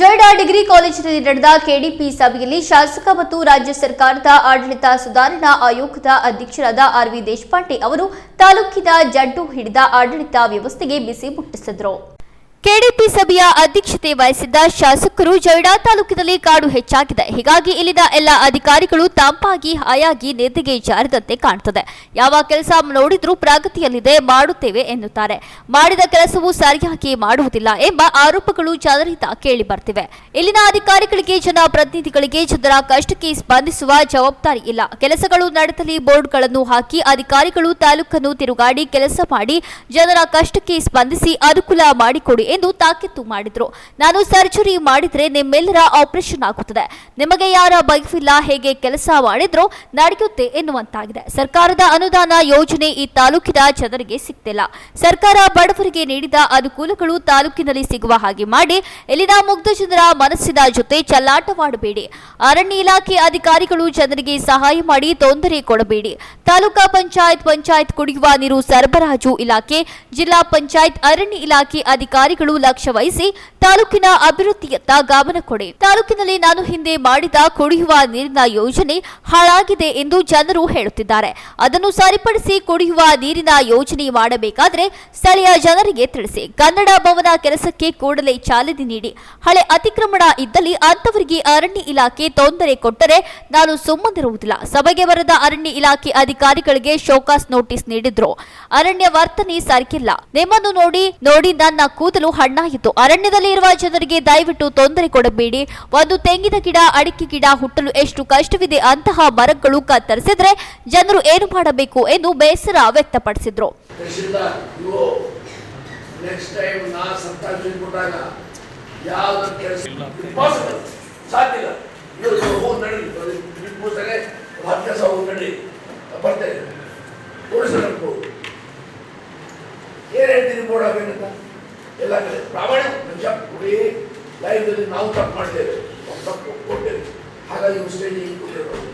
Joida degree ಕಾಲೇಜಿನಲ್ಲಿ ನಡೆದ KDP ಸಭೆಯಲ್ಲಿ ಶಾಸಕ ಮತ್ತು ರಾಜ್ಯ ಸರ್ಕಾರದ ಆಡಳಿತ ಸುಧಾರಣಾ ಆಯೋಗದ ಅಧ್ಯಕ್ಷರಾದ ಆರ್ ವಿ ದೇಶಪಾಂಡೆ ಅವರು ತಾಲೂಕಿನ ಜಡ್ಡು ಹಿಡಿದ ಆಡಳಿತ ವ್ಯವಸ್ಥೆಗೆ ಬಿಸಿ ಮುಟ್ಟಿಸಿದರು. ಕೆಡಿಪಿ ಸಭೆಯ ಅಧ್ಯಕ್ಷತೆ ವಹಿಸಿದ್ದ ಶಾಸಕರು ಜೊಯ್ಡಾ ತಾಲೂಕಿನಲ್ಲಿ ಕಾಡು ಹೆಚ್ಚಾಗಿದೆ. ಹೀಗಾಗಿ ಇಲ್ಲಿನ ಎಲ್ಲ ಅಧಿಕಾರಿಗಳು ತಂಪಾಗಿ ಹಾಯಾಗಿ ನಿದ್ದೆಗೆ ಜಾರಿದಂತೆ ಕಾಣುತ್ತದೆ ಯಾವ ಕೆಲಸ ನೋಡಿದ್ರೂ ಪ್ರಗತಿಯಲ್ಲಿದೆ, ಮಾಡುತ್ತೇವೆ ಎನ್ನುತ್ತಾರೆ. ಮಾಡಿದ ಕೆಲಸವು ಸರಿಯಾಗಿ ಮಾಡುವುದಿಲ್ಲ ಎಂಬ ಆರೋಪಗಳು ಜನರಿಂದ ಕೇಳಿ ಬರ್ತಿವೆ ಇಲ್ಲಿನ ಅಧಿಕಾರಿಗಳಿಗೆ, ಜನಪ್ರತಿನಿಧಿಗಳಿಗೆ ಜನರ ಕಷ್ಟಕ್ಕೆ ಸ್ಪಂದಿಸುವ ಜವಾಬ್ದಾರಿ ಇಲ್ಲ. ಕೆಲಸಗಳು ನಡೆದಲ್ಲಿ ಬೋರ್ಡ್ಗಳನ್ನು ಹಾಕಿ ಅಧಿಕಾರಿಗಳು ತಾಲೂಕನ್ನು ತಿರುಗಾಡಿ ಕೆಲಸ ಮಾಡಿ ಜನರ ಕಷ್ಟಕ್ಕೆ ಸ್ಪಂದಿಸಿ ಅನುಕೂಲ ಮಾಡಿಕೊಡಿ ಎಂದು ತಾಕೀತು ಮಾಡಿದ್ರು. ನಾನು ಸರ್ಜರಿ ಮಾಡಿದ್ರೆ ನಿಮ್ಮೆಲ್ಲರ ಆಪರೇಷನ್ ಆಗುತ್ತದೆ. ನಿಮಗೆ ಯಾರ ಬೈಫಿಲ್ಲ ಹೇಗೆ ಕೆಲಸ ಮಾಡಿದ್ರು ನಡೆಯುತ್ತೆ ಎನ್ನುವಂತಾಗಿದೆ. ಸರ್ಕಾರದ ಅನುದಾನ ಯೋಜನೆ ಈ ತಾಲೂಕಿನ ಜನರಿಗೆ ಸಿಗ್ತಿಲ್ಲ. ಸರ್ಕಾರ ಬಡವರಿಗೆ ನೀಡಿದ ಅನುಕೂಲಗಳು ತಾಲೂಕಿನಲ್ಲಿ ಸಿಗುವ ಹಾಗೆ ಮಾಡಿ, ಇಲ್ಲಿನ ಮುಗ್ಧ ಜನರ ಮನಸ್ಸಿನ ಜೊತೆ ಚಲ್ಲಾಟವಾಡಬೇಡಿ ಅರಣ್ಯ ಇಲಾಖೆ ಅಧಿಕಾರಿಗಳು ಜನರಿಗೆ ಸಹಾಯ ಮಾಡಿ ತೊಂದರೆ ಕೊಡಬೇಡಿ. ತಾಲೂಕಾ ಪಂಚಾಯತ್ ಪಂಚಾಯತ್ ಕುಡಿಯುವ ನೀರು ಸರಬರಾಜು ಇಲಾಖೆ, ಜಿಲ್ಲಾ ಪಂಚಾಯತ್ ಅರಣ್ಯ ಇಲಾಖೆ ಅಧಿಕಾರಿಗಳು ಲಕ್ಷ್ಯ ವಹಿಸಿ ತಾಲೂಕಿನ ಅಭಿವೃದ್ಧಿಯತ್ತ ಗಮನ ಕೊಡಿ. ತಾಲೂಕಿನಲ್ಲಿ ನಾನು ಹಿಂದೆ ಮಾಡಿದ ಕುಡಿಯುವ ನೀರಿನ ಯೋಜನೆ ಹಾಳಾಗಿದೆ ಎಂದು ಜನರು ಹೇಳುತ್ತಿದ್ದಾರೆ. ಅದನ್ನು ಸರಿಪಡಿಸಿ ಕುಡಿಯುವ ನೀರಿನ ಯೋಜನೆ ಮಾಡಬೇಕಾದ್ರೆ ಸ್ಥಳೀಯ ಜನರಿಗೆ ತಿಳಿಸಿ. ಕನ್ನಡ ಭವನ ಕೆಲಸಕ್ಕೆ ಕೂಡಲೇ ಚಾಲನೆ ನೀಡಿ. ಹಳೆ ಅತಿಕ್ರಮಣ ಇದ್ದಲ್ಲಿ ಅಂತವರಿಗೆ ಅರಣ್ಯ ಇಲಾಖೆ ತೊಂದರೆ ಕೊಟ್ಟರೆ ನಾನು ಸುಮ್ಮನಿರುವುದಿಲ್ಲ. ಸಭೆಗೆ ಬರದ ಅರಣ್ಯ ಇಲಾಖೆ ಅಧಿಕಾರಿಗಳಿಗೆ ಶೋಕಾಸ್ ನೋಟಿಸ್ ನೀಡಿದ್ರು. ಅರಣ್ಯ ವರ್ತನೆ ಸರಿಕಿಲ್ಲ ನಿಮ್ಮನ್ನು ನೋಡಿ ನೋಡಿ ನನ್ನ ಕೂದಲು ಹಣ್ಣಾಯಿತು ಅರಣ್ಯದಲ್ಲಿ ಇರುವ ಜನರಿಗೆ ದಯವಿಟ್ಟು ತೊಂದರೆ ಕೊಡಬೇಡಿ. ಒಂದು ತೆಂಗಿನ ಗಿಡ ಅಡಿಕೆ ಗಿಡ ಹುಟ್ಟಲು ಎಷ್ಟು ಕಷ್ಟವಿದೆ ಅಂತಹ ಮರಗಳು ಕತ್ತರಿಸಿದ್ರೆ ಜನರು ಏನು ಮಾಡಬೇಕು ಎಂದು ಬೇಸರ ವ್ಯಕ್ತಪಡಿಸಿದ್ರು. ಏನು ಹೇಳ್ತೀನಿ ಬೋರ್ಡ್ ಆಗಬೇಕಂತ ಎಲ್ಲ ಕಡೆ ಪ್ರಾಮಾಣಿಕ ಮನುಷ್ಯ ಕೊಡಿ ಲೈಫ್ನಲ್ಲಿ ನಾವು ತಪ್ಪು ಮಾಡ್ತೇವೆ ತಪ್ಪು ಕೊಟ್ಟೇವೆ ಹಾಗಾಗಿ ಇವು ಸ್ಟೇಜಿಗೆ ಕೊಟ್ಟಿರೋದು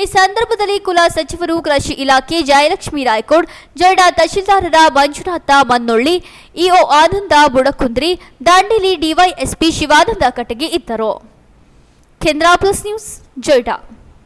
ಈ ಸಂದರ್ಭದಲ್ಲಿ ಕುಲ ಸಚಿವರು, ಕೃಷಿ ಇಲಾಖೆ, ಜಯಲಕ್ಷ್ಮಿ ರಾಯ್ಕೋಡ್ ಜಡಾ ತಹಶೀಲ್ದಾರರ ಮಂಜುನಾಥ ಮನ್ನೊಳ್ಳಿ, ಇಒ ಆನಂದ ಬುಡಕುಂದ್ರಿ, ದಾಂಡೇಲಿ ಡಿವೈಎಸ್ಪಿ ಶಿವಾನಂದ ಕಟಗಿ ಇದ್ದರು. ಕೇಂದ್ರ ಪ್ಲಸ್ ನ್ಯೂಸ್ ಜೊಯ್ಡಾ